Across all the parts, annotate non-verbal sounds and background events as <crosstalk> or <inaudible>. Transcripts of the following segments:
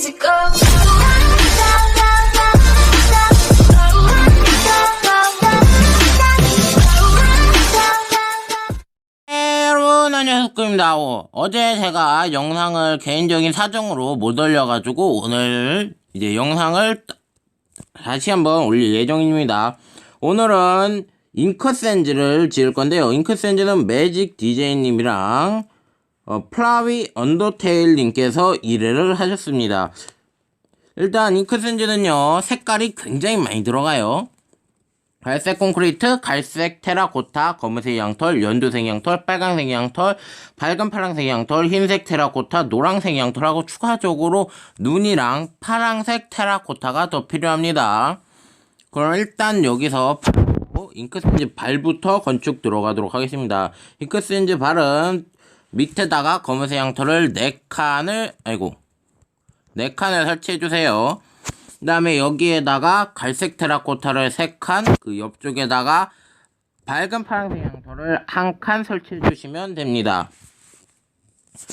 easy go. 네, 여러분 안녕하십니까 어, 어제 제가 영상을 개인적인 사정으로 못 올려가지고 오늘 이제 영상을 따- 다시 한번 올릴 예정입니다. 오늘은 잉크 샌즈를 지을 건데요. 잉크 샌즈는 매직 DJ님이랑 어, 플라위 언더테일 님께서 의뢰를 하셨습니다 일단 잉크샌즈는요 색깔이 굉장히 많이 들어가요 갈색 콘크리트, 갈색 테라코타, 검은색 양털, 연두색 양털, 빨강색 양털, 밝은 파랑색 양털, 흰색 테라코타, 노랑색 양털하고 추가적으로 눈이랑 파랑색 테라코타가 더 필요합니다. 그럼 일단 여기서 잉크스렌즈 발부터 건축 들어가도록 하겠습니다. 잉크스렌즈 발은 밑에다가 검은색 양털을 4칸을, 아이고, 4칸을 설치해 주세요. 그 다음에 여기에다가 갈색 테라코타를 3칸, 그 옆쪽에다가 밝은 파란색 양털을 한칸 설치해 주시면 됩니다.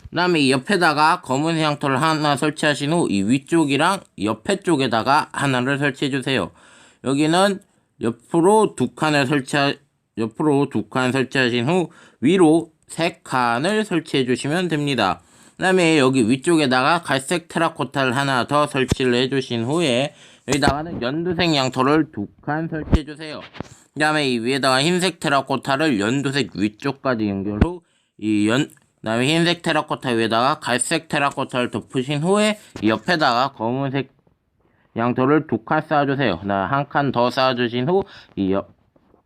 그 다음에 이 옆에다가 검은색 양털을 하나 설치하신 후 이 위쪽이랑 옆에 쪽에다가 하나를 설치해 주세요. 여기는 옆으로 두 칸을 설치, 옆으로 두 칸 설치하신 후 위로 세 칸을 설치해 주시면 됩니다. 그 다음에 여기 위쪽에다가 갈색 테라코타를 하나 더 설치를 해 주신 후에 여기다가는 연두색 양털을 두 칸 설치해 주세요. 그 다음에 이 위에다가 흰색 테라코타를 연두색 위쪽까지 연결 후 이 연, 그다음에 흰색 테라코타 위에다가 갈색 테라코타를 덮으신 후에 이 옆에다가 검은색 양털을 두 칸 쌓아주세요. 한 칸 더 쌓아주신 후 이 옆,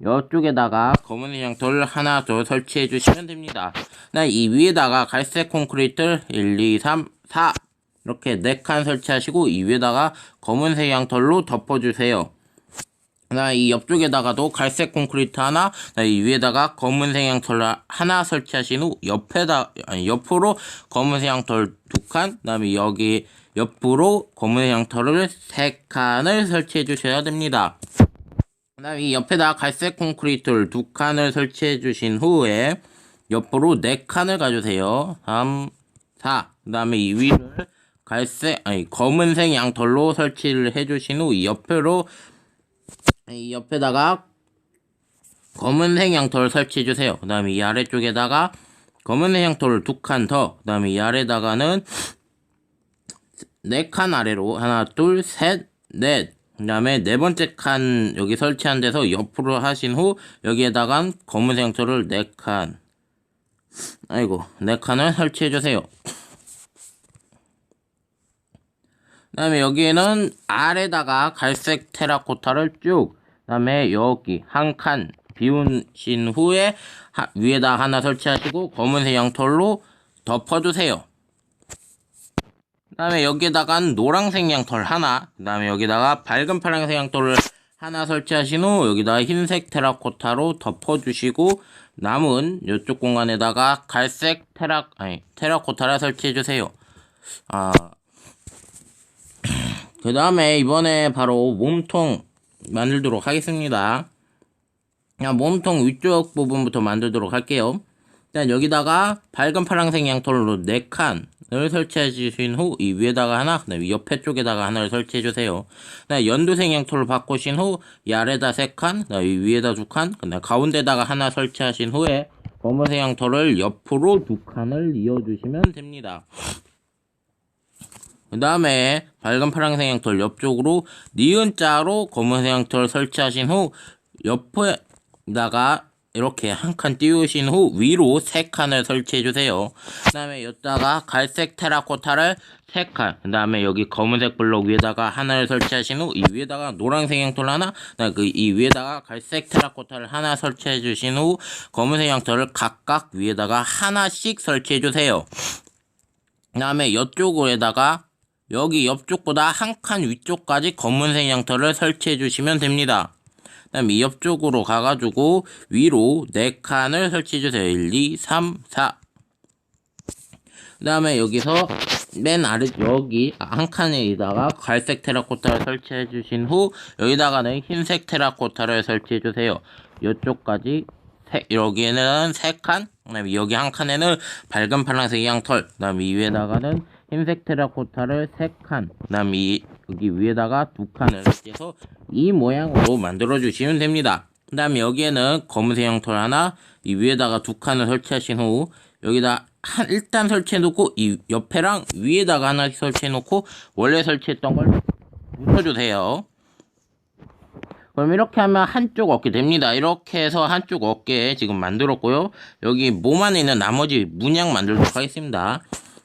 이쪽에다가 검은색 양털을 하나 더 설치해 주시면 됩니다. 나이 위에다가 갈색 콘크리트를 1, 2, 3, 4 이렇게 4칸 설치하시고 이 위에다가 검은색 양털로 덮어주세요. 나이 옆쪽에다가도 갈색 콘크리트 하나, 이 위에다가 검은색 양털 하나 설치하신 후 옆에다 아니 옆으로 검은색 양털 두 칸, 그다음에 여기 옆으로 검은색 양털을 세 칸을 설치해 주셔야 됩니다. 그다음에 이 옆에다 갈색 콘크리트를 두 칸을 설치해 주신 후에 옆으로 네 칸을 가주세요. 3, 4. 그 다음에 이 위를 갈색 아니 검은색 양털로 설치를 해 주신 후 이 옆으로 이 옆에다가 검은색 양털을 설치해 주세요. 그 다음에 이 아래쪽에다가 검은색 양털을 두 칸 더, 그 다음에 이 아래다가는 네 칸 아래로 하나, 둘, 셋, 넷. 그 다음에 네 번째 칸 여기 설치한 데서 옆으로 하신 후 여기에다가 검은색 양털을 네 칸. 아이고, 네 칸을 설치해 주세요. 그 다음에 여기에는 아래다가 갈색 테라코타를 쭉, 그 다음에 여기 한 칸 비우신 후에 하- 위에다 하나 설치하시고 검은색 양털로 덮어주세요. 그 다음에 여기에다가 노란색 양털 하나, 그 다음에 여기다가 밝은 파란색 양털을 하나 설치하신 후 여기다가 흰색 테라코타로 덮어주시고 남은 이쪽 공간에다가 갈색 테라 아니 테라코타를 설치해주세요. 아 <clears throat> 그 다음에 이번에 바로 몸통 만들도록 하겠습니다. 그냥 몸통 위쪽 부분부터 만들도록 할게요. 일단 여기다가 밝은 파란색 양털로 4칸 을 설치해 주신 후 이 위에다가 하나, 그다음에 옆에 쪽에다가 하나를 설치해 주세요. 연두색 양털로 바꾸신 후 이 아래다 3칸, 그다음에 이 위에다 2칸, 그다음에 가운데다가 하나 설치하신 후에 검은색 양털을 옆으로 2칸을 이어 주시면 됩니다. 그 다음에 밝은 파란색 양털 옆쪽으로 니은 자로 검은색 양털 설치하신 후 옆에다가 이렇게 한 칸 띄우신 후 위로 세 칸을 설치해 주세요. 그 다음에 여기다가 갈색 테라코타를 세 칸, 그 다음에 여기 검은색 블록 위에다가 하나를 설치하신 후 이 위에다가 노란색 양털 하나, 그이 위에다가 갈색 테라코타를 하나 설치해 주신 후 검은색 양털을 각각 위에다가 하나씩 설치해 주세요. 그 다음에 옆쪽에다가 여기 옆쪽보다 한 칸 위쪽까지 검은색 양털을 설치해 주시면 됩니다. 그 다음에 이 옆쪽으로 가가지고 위로 4칸을 설치해 주세요. 1, 2, 3, 4. 그 다음에 여기서 맨 아래 여기 한 칸에다가 갈색 테라코타를 설치해 주신 후 여기다가는 흰색 테라코타를 설치해 주세요. 이쪽까지 세, 여기에는 세 칸, 그다음에 여기 한 칸에는 밝은 파란색 양털, 그다음에 이 위에다가는 흰색 테라코타를 세 칸, 그다음 이 여기 위에다가 두 칸을 설치해서 이 모양으로 만들어 주시면 됩니다. 그 다음에 여기에는 검은색 형털 하나, 이 위에다가 두 칸을 설치하신 후 여기다 한 일단 설치해 놓고 이 옆에랑 위에다가 하나씩 설치해 놓고 원래 설치했던 걸 붙여주세요. 그럼 이렇게 하면 한쪽 어깨 됩니다. 이렇게 해서 한쪽 어깨 지금 만들었고요. 여기 몸 안에 있는 나머지 문양 만들도록 하겠습니다.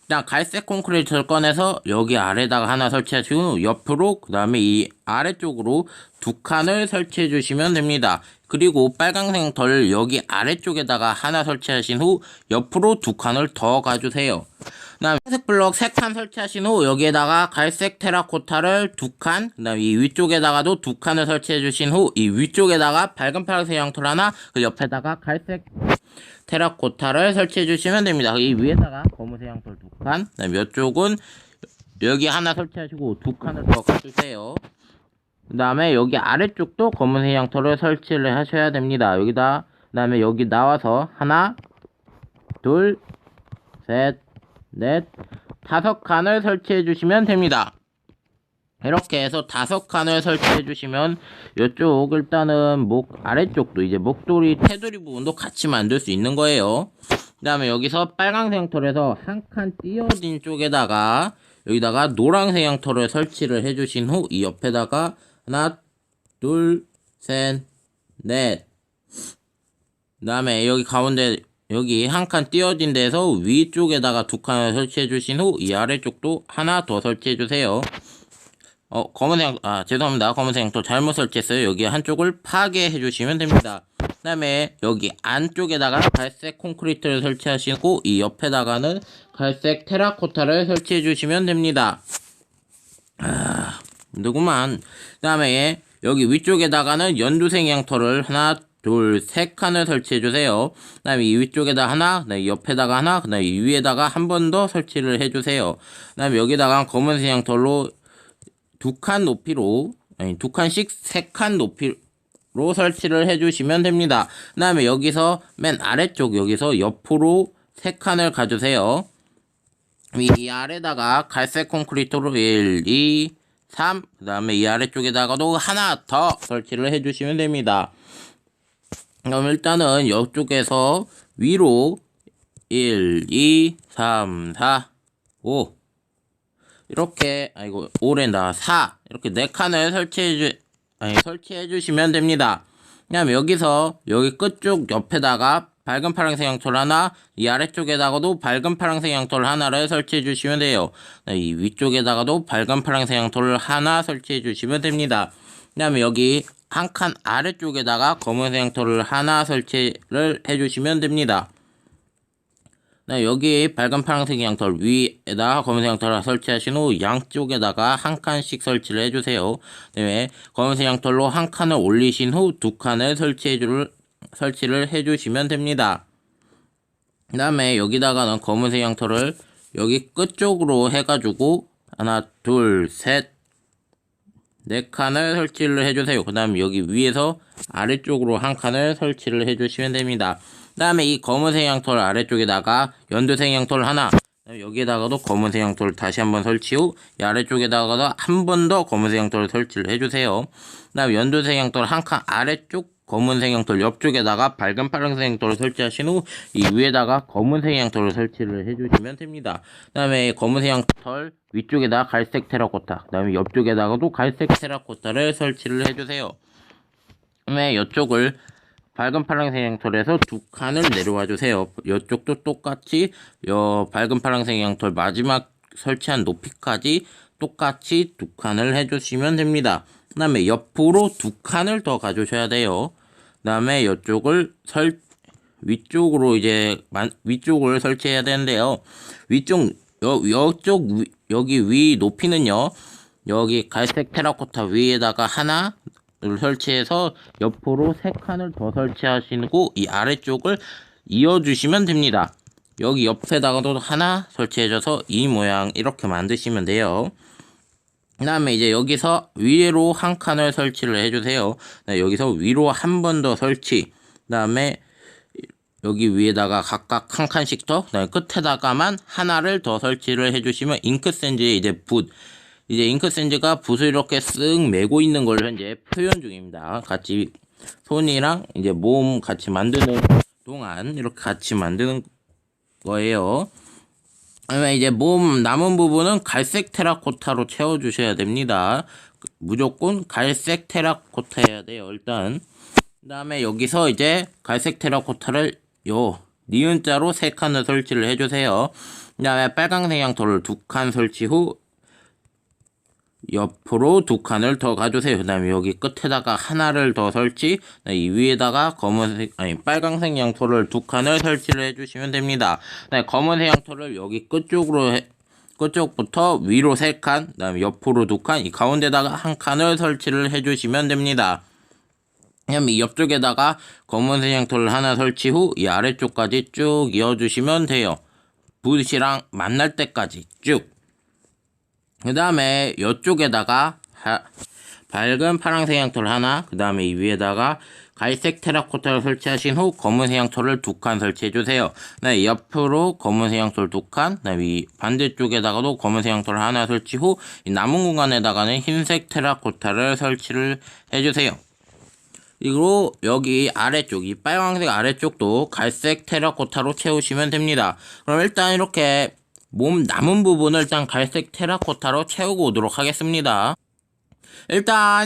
일단 갈색 콘크리트를 꺼내서 여기 아래다가 하나 설치하시고 옆으로 그 다음에 이 아래쪽으로 두 칸을 설치해 주시면 됩니다. 그리고 빨강색 털 여기 아래쪽에다가 하나 설치하신 후 옆으로 두 칸을 더 가주세요. 그다음 흰색 블럭 세 칸 설치하신 후 여기에다가 갈색 테라코타를 두 칸, 그다음 이 위쪽에다가도 두 칸을 설치해 주신 후 이 위쪽에다가 밝은 파란색 양털 하나, 그 옆에다가 갈색 테라코타를 설치해 주시면 됩니다. 이 위에다가 검은색 양털 두 칸, 그다음 이쪽은 여기 하나 설치하시고 두 칸을 더 가주세요. 그 다음에 여기 아래쪽도 검은색 양털을 설치를 하셔야 됩니다. 여기다, 그 다음에 여기 나와서 하나, 둘, 셋, 넷, 다섯 칸을 설치해 주시면 됩니다. 이렇게 해서 다섯 칸을 설치해 주시면 이쪽 일단은 목 아래쪽도 이제 목도리 테두리 부분도 같이 만들 수 있는 거예요. 그 다음에 여기서 빨강색 양털에서 한 칸 띄어진 쪽에다가 여기다가 노란색 양털을 설치를 해 주신 후 이 옆에다가 하나 둘셋넷 그 다음에 여기 가운데 여기 한 칸 띄어진 데서 위쪽에다가 두 칸을 설치해 주신 후 이 아래쪽도 하나 더 설치해 주세요. 어, 검은색, 아, 죄송합니다. 검은색 또 잘못 설치했어요. 여기 한쪽을 파괴해 주시면 됩니다. 그 다음에 여기 안쪽에다가 갈색 콘크리트를 설치하시고 이 옆에다가는 갈색 테라코타를 설치해 주시면 됩니다. 아, 누구만. 그 다음에 여기 위쪽에다가는 연두색 양털을 하나, 둘, 세 칸을 설치해 주세요. 그 다음에 이 위쪽에다 하나, 그다음에 옆에다가 하나, 그 다음에 이 위에다가 한 번 더 설치를 해 주세요. 그 다음에 여기다가 검은색 양털로 두 칸 높이로, 아니, 두 칸씩 세 칸 높이로 설치를 해 주시면 됩니다. 그 다음에 여기서 맨 아래쪽, 여기서 옆으로 세 칸을 가주세요. 이 아래다가 갈색 콘크리트로 1, 2, 3, 그 다음에 이 아래쪽에다가도 하나 더 설치를 해주시면 됩니다. 그럼 일단은 이쪽에서 위로 1, 2, 3, 4, 5 이렇게 아이고 5랜다 4 이렇게 네 칸을 설치해 주 아니 설치해 주시면 됩니다. 그다음 여기서 여기 끝쪽 옆에다가 밝은 파란색 양털 하나, 이 아래쪽에다가도 밝은 파란색 양털 하나를 설치해 주시면 돼요. 네, 이 위쪽에다가도 밝은 파란색 양털을 하나 설치해 주시면 됩니다. 그 다음에 여기 한 칸 아래쪽에다가 검은색 양털을 하나 설치를 해주시면 됩니다. 네, 여기 밝은 파란색 양털 위에다 검은색 양털을 설치하신 후 양쪽에다가 한 칸씩 설치를 해주세요. 네, 검은색 양털로 한 칸을 올리신 후 두 칸을 설치해줄 설치를 해주시면 됩니다. 그 다음에 여기다가는 검은색 양털을 여기 끝쪽으로 해가지고 하나, 둘, 셋, 네 칸을 설치를 해주세요. 그 다음에 여기 위에서 아래쪽으로 한 칸을 설치를 해주시면 됩니다. 그 다음에 이 검은색 양털 아래쪽에다가 연두색 양털 하나, 여기에다가도 검은색 양털을 다시 한번 설치 후, 이 아래쪽에다가도 한 번 더 검은색 양털을 설치를 해주세요. 그 다음에 연두색 양털 한 칸 아래쪽 검은색 양털 옆쪽에다가 밝은 파란색 양털을 설치하신 후 이 위에다가 검은색 양털을 설치를 해주시면 됩니다. 그 다음에 검은색 양털 위쪽에다 갈색 테라코타 그 다음에 옆쪽에다가도 갈색 테라코타를 설치를 해주세요. 그 다음에 이쪽을 밝은 파란색 양털에서 두 칸을 내려와 주세요. 이쪽도 똑같이 요 밝은 파란색 양털 마지막 설치한 높이까지 똑같이 두 칸을 해주시면 됩니다. 그 다음에 옆으로 두 칸을 더 가주셔야 돼요. 그 다음에 이쪽을 설, 위쪽으로 이제, 만, 위쪽을 설치해야 되는데요. 위쪽, 여, 여쪽, 위, 여기 위 높이는요. 여기 갈색 테라코타 위에다가 하나 를 설치해서 옆으로 세 칸을 더 설치하시고 이 아래쪽을 이어주시면 됩니다. 여기 옆에다가도 하나 설치해줘서 이 모양 이렇게 만드시면 돼요. 그 다음에 이제 여기서 위로 한 칸을 설치를 해주세요. 네, 여기서 위로 한 번 더 설치. 그 다음에 여기 위에다가 각각 한 칸씩 더, 그다음에 끝에다가만 하나를 더 설치를 해주시면 잉크샌드에 이제 붓, 이제 잉크샌드가 붓을 이렇게 쓱 메고 있는 걸 현재 표현 중입니다. 같이 손이랑 이제 몸 같이 만드는 동안 이렇게 같이 만드는 거예요. 그러면 이제 몸 남은 부분은 갈색 테라코타로 채워주셔야 됩니다. 무조건 갈색 테라코타여야 돼요. 일단 그 다음에 여기서 이제 갈색 테라코타를 요 니은자로 세 칸을 설치를 해주세요. 그 다음에 빨강색 양토를 두 칸 설치 후 옆으로 두 칸을 더 가주세요. 그 다음에 여기 끝에다가 하나를 더 설치, 이 위에다가 검은색, 아니, 빨강색 양토를 두 칸을 설치를 해주시면 됩니다. 검은색 양토를 여기 끝쪽으로 해, 끝쪽부터 위로 세 칸, 그 다음에 옆으로 두 칸, 이 가운데다가 한 칸을 설치를 해주시면 됩니다. 그럼 이 옆쪽에다가 검은색 양토를 하나 설치 후 이 아래쪽까지 쭉 이어주시면 돼요. 붓이랑 만날 때까지 쭉. 그 다음에 이쪽에다가 하- 밝은 파란색 양토를 하나, 그 다음에 이 위에다가 갈색 테라코타를 설치하신 후 검은색 양토를 두칸 설치해 주세요. 네, 옆으로 검은색 양토를 두 칸, 반대쪽에다가도 검은색 양토를 하나 설치 후이 남은 공간에다가는 흰색 테라코타를 설치를 해주세요. 그리고 여기 아래쪽, 이 빨강색 아래쪽도 갈색 테라코타로 채우시면 됩니다. 그럼 일단 이렇게 몸 남은 부분을 일단 갈색 테라코타로 채우고 오도록 하겠습니다. 일단